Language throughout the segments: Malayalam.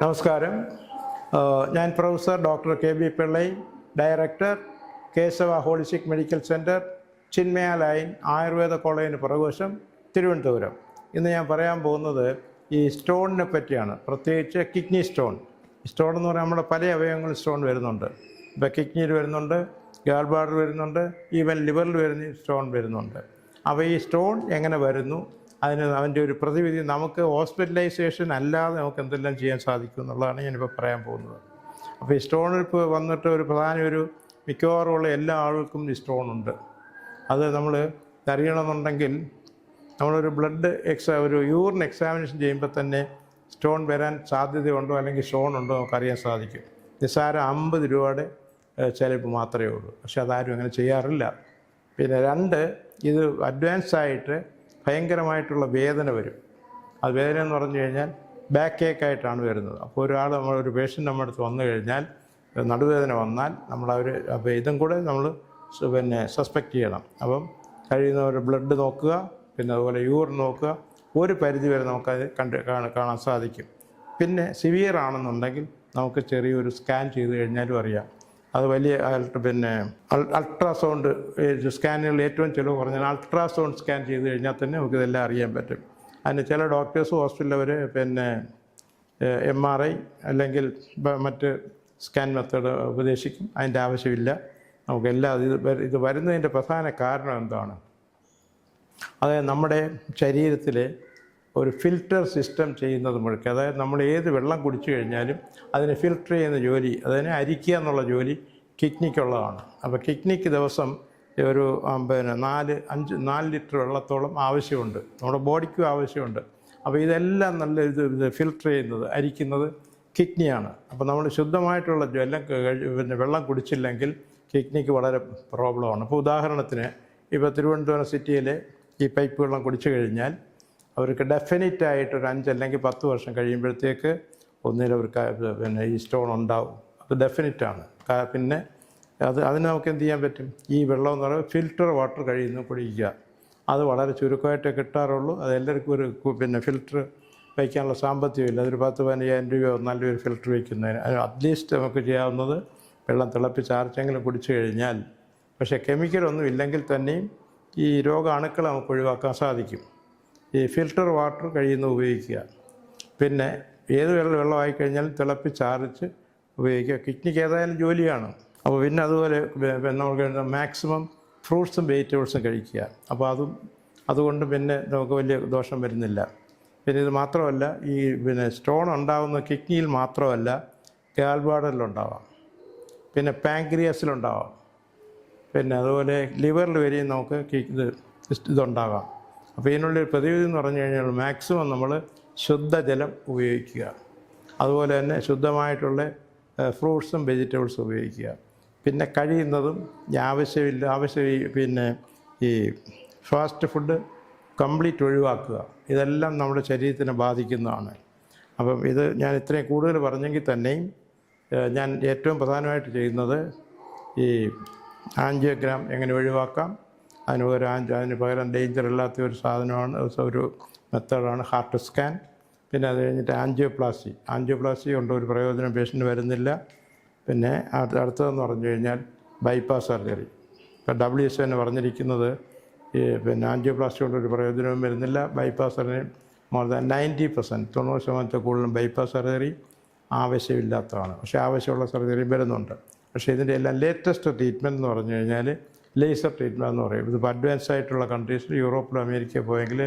നമസ്കാരം. ഞാൻ professor doctor K B Pillai director Kesava holistic medical centre Chinmaya lane Ayurveda കോളേജിന് പുറകുവശം തിരുവനന്തപുരം. ഇന്ന് ഞാൻ പറയാൻ പോകുന്നത് ഈ സ്റ്റോണിനെ പറ്റിയാണ്. പ്രത്യേകിച്ച് കിഡ്നി സ്റ്റോൺ. സ്റ്റോൺ എന്ന് പറഞ്ഞാൽ നമ്മുടെ പല അവയവങ്ങളിൽ സ്റ്റോൺ വരുന്നുണ്ട്. ഇപ്പോൾ കിഡ്നിയിൽ വരുന്നുണ്ട് ഗാൾബാർഡർ വരുന്നുണ്ട് ഈവൻ ലിവറിൽ വരുന്ന സ്റ്റോൺ വരുന്നുണ്ട്. അപ്പോൾ ഈ സ്റ്റോൺ എങ്ങനെ വരുന്നു? അതിന് അവന്റെ ഒരു പ്രതിവിധി നമുക്ക് ഹോസ്പിറ്റലൈസേഷൻ അല്ലാതെ നമുക്ക് എന്തെല്ലാം ചെയ്യാൻ സാധിക്കും എന്നുള്ളതാണ് ഞാനിപ്പോൾ പറയാൻ പോകുന്നത്. അപ്പോൾ ഈ സ്റ്റോണിൽ ഇപ്പോൾ വന്നിട്ട് ഒരു പ്രധാന ഒരു മിക്കവാറും ഉള്ള എല്ലാ ആളുകൾക്കും ഈ സ്റ്റോൺ ഉണ്ട്. അത് നമ്മൾ അറിയണമെന്നുണ്ടെങ്കിൽ നമ്മളൊരു ബ്ലഡ് എക്സാ ഒരു യൂറിൻ എക്സാമിനേഷൻ ചെയ്യുമ്പോൾ തന്നെ സ്റ്റോൺ വരാൻ സാധ്യതയുണ്ടോ അല്ലെങ്കിൽ സ്റ്റോൺ ഉണ്ടോ നമുക്ക് അറിയാൻ സാധിക്കും. നിസ്സാരം അമ്പത് രൂപയുടെ ചെലവ് മാത്രമേ ഉള്ളൂ. പക്ഷെ അതാരും അങ്ങനെ ചെയ്യാറില്ല. പിന്നെ രണ്ട് ഇത് അഡ്വാൻസ് ആയിട്ട് ഭയങ്കരമായിട്ടുള്ള വേദന വരും. അത് വേദന എന്ന് പറഞ്ഞു കഴിഞ്ഞാൽ ബാക്ക് ഏക്കായിട്ടാണ് വരുന്നത്. അപ്പോൾ ഒരാൾ നമ്മൾ ഒരു പേഷ്യന്റ് നമ്മുടെ അടുത്ത് വന്നു കഴിഞ്ഞാൽ നടുവേദന വന്നാൽ നമ്മൾ അവർ അപ്പോൾ ഇതും കൂടെ നമ്മൾ പിന്നെ സസ്പെക്റ്റ് ചെയ്യണം. അപ്പം ഒരു ബ്ലഡ് നോക്കുക പിന്നെ അതുപോലെ യൂറിൻ നോക്കുക. ഒരു പരിധി വരെ നമുക്കത് കണ്ട് കാണാൻ സാധിക്കും. പിന്നെ സിവിയർ ആണെന്നുണ്ടെങ്കിൽ നമുക്ക് ചെറിയൊരു സ്കാൻ ചെയ്ത് കഴിഞ്ഞാലും അറിയാം. അത് വലിയ പിന്നെ അൾ- അൾട്രാസൗണ്ട് സ്കാനുകൾ ഏറ്റവും ചിലവ് കുറഞ്ഞാൽ അൾട്രാസൗണ്ട് സ്കാൻ ചെയ്ത് കഴിഞ്ഞാൽ തന്നെ നമുക്ക് ഇതെല്ലാം അറിയാൻ പറ്റും. അതിന് ചില ഡോക്ടേഴ്സ് ഹോസ്പിറ്റലിൽ പിന്നെ എം ആർ ഐ അല്ലെങ്കിൽ മറ്റ് സ്കാൻ മെത്തേഡ് ഉപദേശിക്കും. അതിന്റെ ആവശ്യമില്ല. നമുക്കെല്ലാം ഇത് ഇത് വരുന്നതിന്റെ പ്രധാന കാരണം എന്താണ്? അതായത് നമ്മുടെ ശരീരത്തിൽ ഒരു ഫിൽറ്റർ സിസ്റ്റം ചെയ്യുന്നത് മുഴുക്കെ. അതായത് നമ്മൾ ഏത് വെള്ളം കുടിച്ചു കഴിഞ്ഞാലും അതിനെ ഫിൽറ്റർ ചെയ്യുന്ന ജോലി അതിനെ അരിക്കുക എന്നുള്ള ജോലി കിഡ്നിക്കുള്ളതാണ്. അപ്പോൾ കിഡ്നിക്ക് ദിവസം ഒരു പിന്നെ നാല് അഞ്ച് നാല് ലിറ്റർ വെള്ളത്തോളം ആവശ്യമുണ്ട്. നമ്മുടെ ബോഡിക്കും ആവശ്യമുണ്ട്. അപ്പോൾ ഇതെല്ലാം നല്ല ഇത് ഇത് ഫിൽറ്റർ ചെയ്യുന്നത് അരിക്കുന്നത് കിഡ്നിയാണ്. അപ്പോൾ നമ്മൾ ശുദ്ധമായിട്ടുള്ള കഴി- പിന്നെ വെള്ളം കുടിച്ചില്ലെങ്കിൽ കിഡ്നിക്ക് വളരെ പ്രോബ്ലമാണ്. അപ്പോൾ ഉദാഹരണത്തിന് ഇപ്പോൾ തിരുവനന്തപുരം സിറ്റിയിലെ ഈ പൈപ്പ് വെള്ളം കുടിച്ചു കഴിഞ്ഞാൽ അവർക്ക് ഡെഫിനറ്റ് ആയിട്ട് ഒരു അഞ്ച് അല്ലെങ്കിൽ പത്ത് വർഷം കഴിയുമ്പോഴത്തേക്ക് ഒന്നിലവർക്ക് പിന്നെ ഈ സ്റ്റോൺ ഉണ്ടാവും. അത് ഡെഫിനറ്റ് ആണ്. പിന്നെ അത് അതിന് നമുക്ക് എന്ത് ചെയ്യാൻ പറ്റും? ഈ വെള്ളം എന്ന് പറയുമ്പോൾ ഫിൽറ്റർ വാട്ടർ കഴിയുന്നു കുടിക്കുക. അത് വളരെ ചുരുക്കമായിട്ടേ കിട്ടാറുള്ളൂ. അത് എല്ലാവർക്കും ഒരു പിന്നെ ഫിൽറ്റർ വയ്ക്കാനുള്ള സാമ്പത്തികമില്ല. അതൊരു പത്ത് പതിനയ്യായിരം രൂപയോ നല്ലൊരു ഫിൽറ്റർ വയ്ക്കുന്നതിന്. അറ്റ്ലീസ്റ്റ് നമുക്ക് ചെയ്യാവുന്നത് വെള്ളം തിളപ്പിച്ച് ആർച്ചെങ്കിലും കുടിച്ചു കഴിഞ്ഞാൽ. പക്ഷേ കെമിക്കലൊന്നും ഇല്ലെങ്കിൽ തന്നെയും ഈ രോഗാണുക്കളെ നമുക്ക് ഒഴിവാക്കാൻ സാധിക്കും. ഈ ഫിൽട്ടർ വാട്ടർ കഴിയുന്ന ഉപയോഗിക്കുക. പിന്നെ ഏത് വെള്ളം വെള്ളമായി കഴിഞ്ഞാലും തിളപ്പിച്ചാറിച്ച് ഉപയോഗിക്കുക. കിഡ്നിക്ക് ഏതായാലും ജോലിയാണ്. അപ്പോൾ പിന്നെ അതുപോലെ നമുക്ക് മാക്സിമം ഫ്രൂട്ട്സും വെജിറ്റബിൾസും കഴിക്കുക. അപ്പോൾ അതും അതുകൊണ്ട് പിന്നെ നമുക്ക് വലിയ ദോഷം വരുന്നില്ല. പിന്നെ ഇത് മാത്രമല്ല ഈ പിന്നെ സ്റ്റോൺ ഉണ്ടാകുന്ന കിഡ്നിയിൽ മാത്രമല്ല ഗാൽബാഡറിലുണ്ടാവാം പിന്നെ പാങ്ക്രിയസിലുണ്ടാവാം പിന്നെ അതുപോലെ ലിവറിൽ വരെയും നമുക്ക് ഇത് ഇതുണ്ടാകാം അപ്പോൾ ഇതിനുള്ള ഒരു പ്രതിവിധി എന്ന് പറഞ്ഞു കഴിഞ്ഞാൽ മാക്സിമം നമ്മൾ ശുദ്ധജലം ഉപയോഗിക്കുക. അതുപോലെ തന്നെ ശുദ്ധമായിട്ടുള്ള ഫ്രൂട്ട്സും വെജിറ്റബിൾസും ഉപയോഗിക്കുക. പിന്നെ കഴിയുന്നതും ആവശ്യമില്ല ആവശ്യം പിന്നെ ഈ ഫാസ്റ്റ് ഫുഡ് കംപ്ലീറ്റ് ഒഴിവാക്കുക. ഇതെല്ലാം നമ്മുടെ ശരീരത്തിനെ ബാധിക്കുന്നതാണ്. അപ്പം ഇത് ഞാൻ ഇത്രയും കൂടുതൽ പറഞ്ഞെങ്കിൽ തന്നെയും ഞാൻ ഏറ്റവും പ്രധാനമായിട്ട് ചെയ്യുന്നത് ഈ ആൻജിയോഗ്രാം എങ്ങനെ ഒഴിവാക്കാം അതിന് പകരം അതിന് പകരം ഡേഞ്ചർ ഇല്ലാത്ത ഒരു സാധനമാണ്. ഒരു മെത്തേഡാണ് ഹാർട്ട് സ്കാൻ പിന്നെ അത് കഴിഞ്ഞിട്ട് ആൻജിയോപ്ലാസ്റ്റി ആൻജിയോപ്ലാസ്റ്റി കൊണ്ട് ഒരു പ്രയോജനം പേഷ്യന്റ് വരുന്നില്ല. പിന്നെ അടുത്ത- അടുത്തതെന്ന് പറഞ്ഞു കഴിഞ്ഞാൽ ബൈപ്പാസ് സർജറി ഇപ്പം ഡബ്ല്യു എസ് എന്ന് പറഞ്ഞിരിക്കുന്നത് ഈ പിന്നെ ആൻജിയോപ്ലാസ്റ്റി കൊണ്ട് ഒരു പ്രയോജനവും വരുന്നില്ല. Bypass surgery more than ninety percent തൊണ്ണൂറ് ശതമാനത്തിൽ കൂടുതലും ബൈപ്പാസ് സർജറി ആവശ്യമില്ലാത്തതാണ്. പക്ഷേ ആവശ്യമുള്ള സർജറി വരുന്നുണ്ട്. പക്ഷേ ഇതിന്റെ എല്ലാം ലേറ്റസ്റ്റ് ട്രീറ്റ്മെന്റ് എന്ന് പറഞ്ഞു കഴിഞ്ഞാൽ ലേസർ ട്രീറ്റ്മെന്റ് എന്ന് പറയും. ഇതിപ്പോൾ അഡ്വാൻസ് ആയിട്ടുള്ള കൺട്രീസിൽ യൂറോപ്പിലും അമേരിക്കയിൽ പോയെങ്കിൽ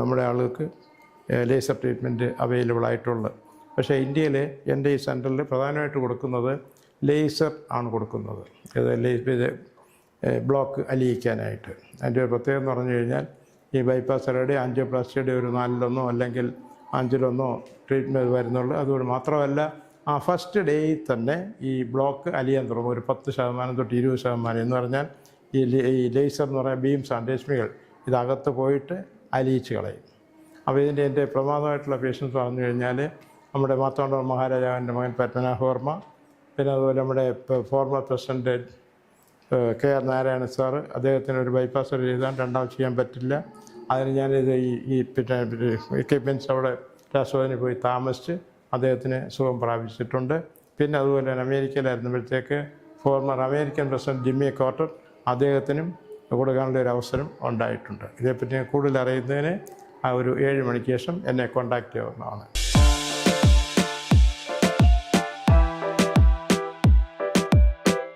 നമ്മുടെ ആളുകൾക്ക് ലേസർ ട്രീറ്റ്മെന്റ് അവൈലബിൾ ആയിട്ടുള്ളത് പക്ഷേ ഇന്ത്യയിൽ എന്റെ ഈ സെന്ററിൽ പ്രധാനമായിട്ട് കൊടുക്കുന്നത് ലേസർ ആണ് കൊടുക്കുന്നത്. ഇത് ബ്ലോക്ക് അലിയിക്കാനായിട്ട്. അതിന്റെ ഒരു പ്രത്യേകത എന്ന് പറഞ്ഞു കഴിഞ്ഞാൽ ഈ ബൈപ്പാസ് സർജറി ആൻജിയോപ്ലാസ്റ്റിയുടെ ഒരു നാലിലൊന്നോ അല്ലെങ്കിൽ അഞ്ചിലൊന്നോ ട്രീറ്റ്മെന്റ് വരുന്നുള്ളൂ. അതുകൊണ്ട് മാത്രമല്ല ആ ഫസ്റ്റ് ഡേ തന്നെ ഈ ബ്ലോക്ക് അലിയാൻ തുടങ്ങും ഒരു പത്ത് ശതമാനം തൊട്ട് ഇരുപത് ശതമാനം എന്ന് പറഞ്ഞാൽ ഈ ഈ ലേസർ എന്ന് പറയുന്ന ആണ്. രശ്മികൾ ഇതകത്ത് പോയിട്ട് അലിയിച്ച് കളയും. അപ്പോൾ ഇതിന്റെ എന്റെ പ്രമാദമായിട്ടുള്ള പേഷ്യൻസ് പറഞ്ഞു കഴിഞ്ഞാൽ നമ്മുടെ മാത്തോണ്ട മഹാരാജാവിന്റെ മകൻ പത്മനാഭവർമ്മ പിന്നെ അതുപോലെ നമ്മുടെ former president K R Narayana sir അദ്ദേഹത്തിന് ഒരു ബൈപ്പാസ് സർജറി ചെയ്താൽ രണ്ടാമത് ചെയ്യാൻ പറ്റില്ല. അതിന് ഞാനിത് ഈ ഈ പിന്നെ എക്യുപ്മെന്റ്സ് അവിടെ രാഷ്ട്രപതിന് പോയി താമസിച്ച് അദ്ദേഹത്തിന് സുഖം പ്രാപിച്ചിട്ടുണ്ട്. പിന്നെ അതുപോലെ തന്നെ അമേരിക്കയിലായിരുന്നപ്പോഴത്തേക്ക് former American president Jimmy Carter അദ്ദേഹത്തിനും കൊടുക്കാനുള്ള ഒരു അവസരം ഉണ്ടായിട്ടുണ്ട്. ഇതേപ്പറ്റി കൂടുതൽ അറിയുന്നതിന് ആ ഒരു ഏഴ് മണിക്ക് ശേഷം എന്നെ കോൺടാക്റ്റ് ചെയ്യാവുന്നതാണ്.